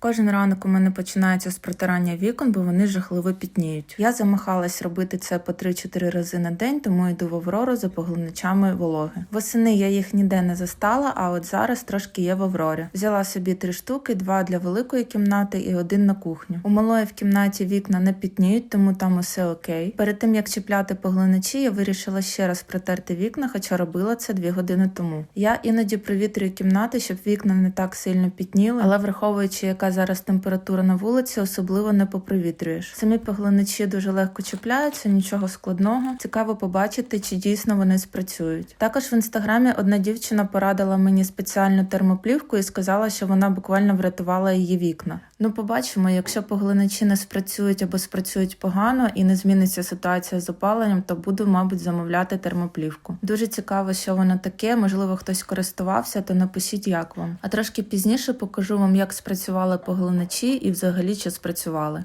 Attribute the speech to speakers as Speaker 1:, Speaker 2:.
Speaker 1: Кожен ранок у мене починається з протирання вікон, бо вони жахливо пітніють. Я замахалась робити це по 3-4 рази на день, тому йду в Аврору за поглиначами вологи. Восени я їх ніде не застала, а от зараз трошки є в Аврорі. Взяла собі три штуки: два для великої кімнати і один на кухню. У малої в кімнаті вікна не пітніють, тому там усе окей. Перед тим як чіпляти поглиначі, я вирішила ще раз протерти вікна, хоча робила це дві години тому. Я іноді провітрюю кімнати, щоб вікна не так сильно пітніли, але враховуючи, яка зараз температура на вулиці, особливо не попровітрюєш. Самі поглиначі дуже легко чіпляються, нічого складного. Цікаво побачити, чи дійсно вони спрацюють. Також в інстаграмі одна дівчина порадила мені спеціальну термоплівку і сказала, що вона буквально врятувала її вікна. Ну, побачимо, якщо поглиначі не спрацюють або спрацюють погано і не зміниться ситуація з опаленням, то буду, мабуть, замовляти термоплівку. Дуже цікаво, що воно таке. Можливо, хтось користувався, то напишіть, як вам. А трошки пізніше покажу вам, як спрацювали поглиначі і взагалі чи спрацювали.